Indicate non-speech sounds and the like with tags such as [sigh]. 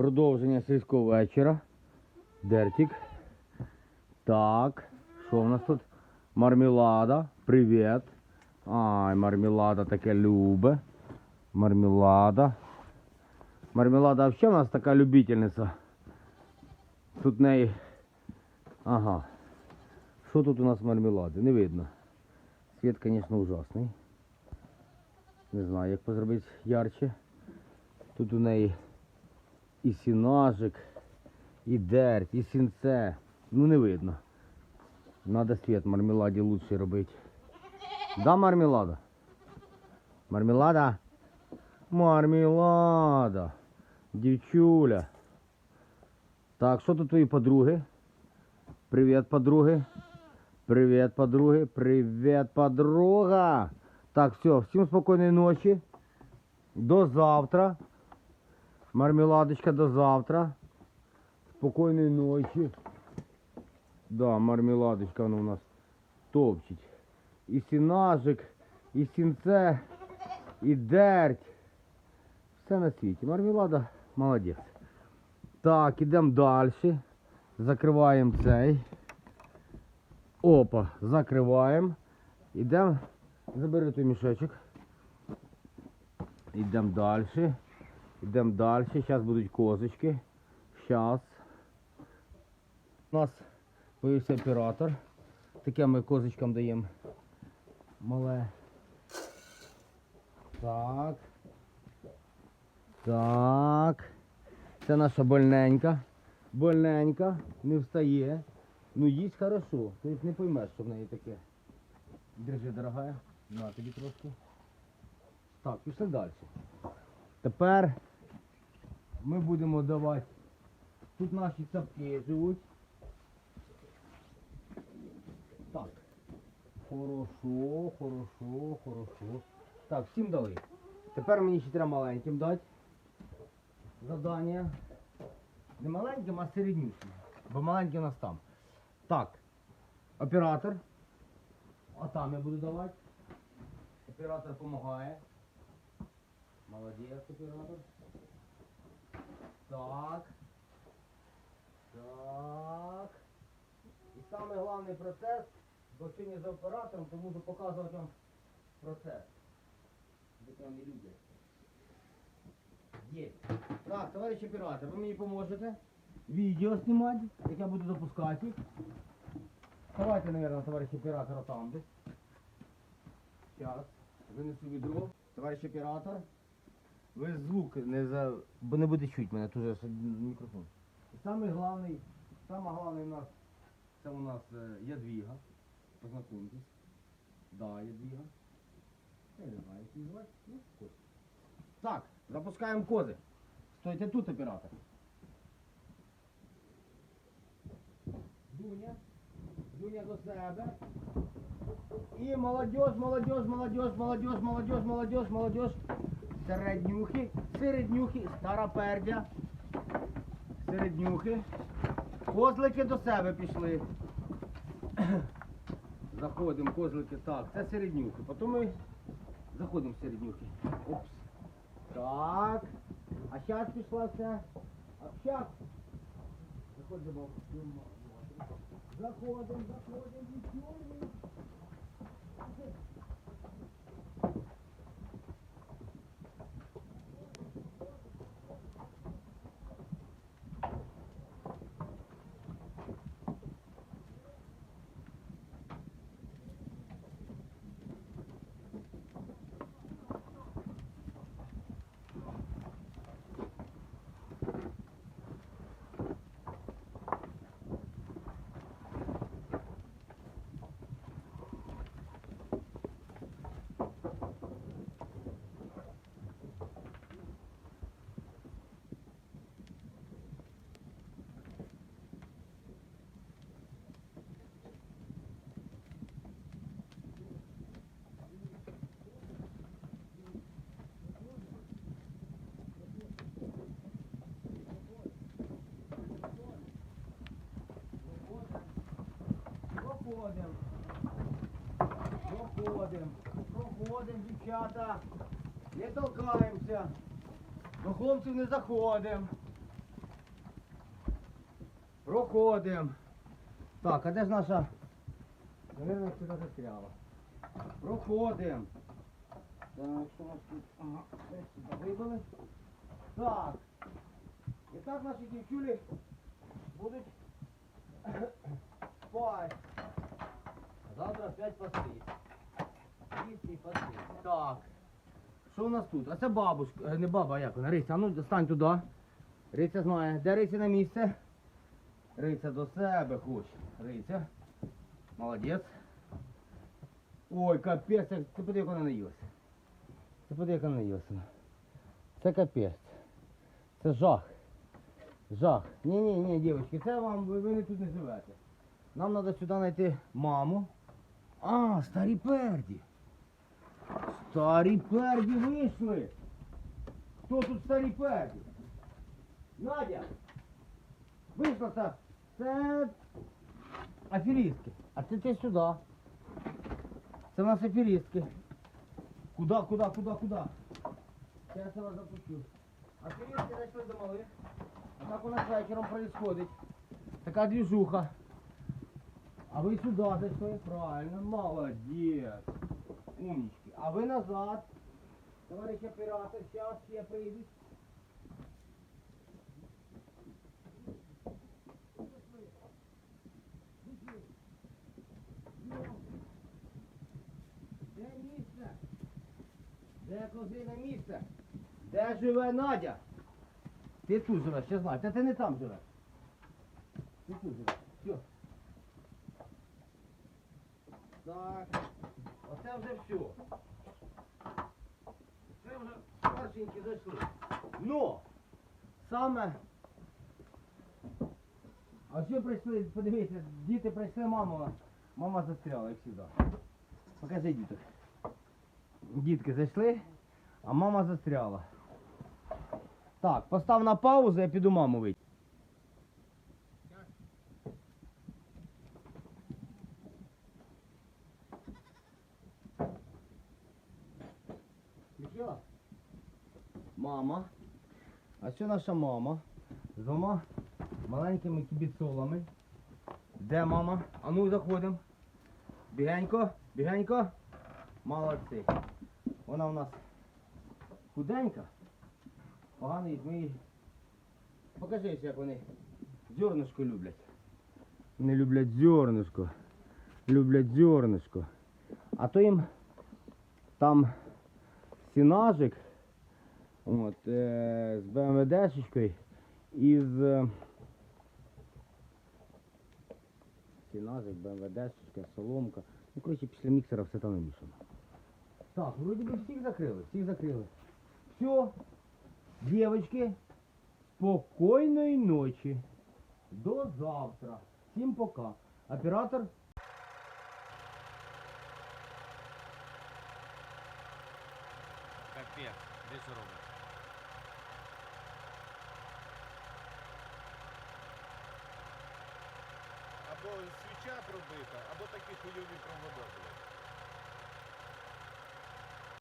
Продовження сільського вечора. Дертик. Так. Що в нас тут? Мармелада. Привіт. Ай, мармелада таке любе. Мармелада. Мармелада взагалі у нас така любительниця. Тут неї. Ага. Що тут у нас мармелади? Не видно. Світ, звісно, ужасний. Не знаю, як позробити ярче. Тут у неї і сінажик, і дерть, і сінце. Ну не видно. Надо світ мармеладі лучше робити. Да, мармелада? Мармелада? Мармелада. Дівчуля. Так, що тут твої подруги? Привіт, подруги. Привіт, подруги. Привіт, подруга. Так, все, всім спокійної ночі. До завтра. Мармеладочка до завтра. Спокійної ночі. Да, мармеладочка вона у нас топчить. І сінажик, і сінце, і дерть. Все на світі. Мармелада молодець. Так, ідемо далі. Закриваємо цей. Опа, закриваємо. Ідемо. Забери той мішечок. Ідемо далі. Ідемо далі. Зараз будуть козочки. Зараз. У нас появився оператор. Таке ми козочкам даємо. Мале. Так. Так. Це наша больненька. Больненька, не встає. Ну їсть хорошо. Тобто не поймеш, що в неї таке. Держи, дорогая. На тобі трошки. Так, пішли далі. Тепер ми будемо давати. Тут наші цапки живуть. Так. Хорошо, хорошо, хорошо. Так, всім дали. Тепер мені ще треба маленьким дати. Задання. Не маленьким, а середнішим. Бо маленький у нас там. Так. Оператор. А там я буду давати. Оператор допомагає. Молодець, оператор. Так. Так. І самий головний процес, бо сьогодні за оператором, то буду показувати вам процес. Там не люблять. Є. Так, товариш оператор, ви мені поможете відео знімати, як я буду запускати. Давайте, наверное, товариш оператор там десь. Сейчас. Винесу відро. Товариш оператор. Ви звук не за... Бо не буде чути мене тут же ж мікрофон. І самий главний, саме головне у нас, це у нас е, ядвіга. Познакомтесь. Да, ядвіга. Я не знаю, як її звати. Ну, ось. Так, запускаємо кози. Стойте тут, оператор. Дуня. Дуня до себе. І молодежь, молодежь, молодежь, молодежь, молодежь, молодежь, молодежь. Середнюхи, середнюхи, стара пердя. Середнюхи. Козлики до себе пішли. Заходимо, козлики, так, це середнюхи. Потім ми заходимо в середнюхи. Опс. Так. А зараз пішла все. А зараз. Заходимо. Заходимо, заходимо, дівчонки. Проходимо. Проходимо. Проходимо, дівчата. Не толкаємося. До хлопців не заходимо. Проходимо. Так, а де ж наша? Наверное, сюди застряла. Проходимо. Так, що нас тут? Ага, сюди вибили. Так. І так наші дівчулі будуть [coughs] спати. Завтра опять пастись. Їсти і пастись. Так. Що у нас тут? А це бабушка, е, не баба, а як вона? Риця, ну стань туди. Риця знає. Де Риця на місце? Риця до себе хоче. Риця. Молодець. Ой, капець, ти подиви, як вона наїлася. Ти подиви, як вона наїлася. Це капець. Це жах. Жах. Ні, ні, ні, дівчатки, це вам ви, ви не тут не живете. Нам треба сюди знайти маму. А, старі перді. Старі перді вийшли. Хто тут старі перді? Надя! Вийшла та. Це аферістки. А це ти сюди. Це у нас аферістки. Куда, куда, куда, куда? Сейчас я вас запущу. Аферистки зайшли до малих. А так у нас вечором происходит. Така движуха. А ви сюди зайшли, правильно, молодець. Умнички. А ви назад. Товарищ оператор, сейчас все прийдуть. Де місце? Де козине місце? Де живе Надя? Ти тут живеш, я знаю. Та ти не там живеш. Ти тут живеш. Все. Так. Оце вже все. Це вже старшенькі зайшли. Но! Саме. А що прийшли, подивіться, діти прийшли, мама. Мама застряла, як завжди. Покажи діток. Дітки зайшли, а мама застряла. Так, постав на паузу, я піду маму вийти. Мама. А що наша мама? З двома маленькими кібіцолами. Де мама? А ну заходимо. Бігенько, бігенько. Молодці. Вона у нас худенька. Поганий ми її. Покажи, як вони зернышко люблять. Не люблять зернышко. Люблять зернышко. А то їм там сінажик от, е, з БМВДшечкою і з сінажик, БМВДшечка, соломка. Ну, коротше, після міксера все там намішано. Так, вроді би всіх закрили, всіх закрили. Все, девочки, спокійної ночі. До завтра. Всім пока. Оператор. Капець, де що робить? Або свіча пробита, або такі хуйові провода, блядь.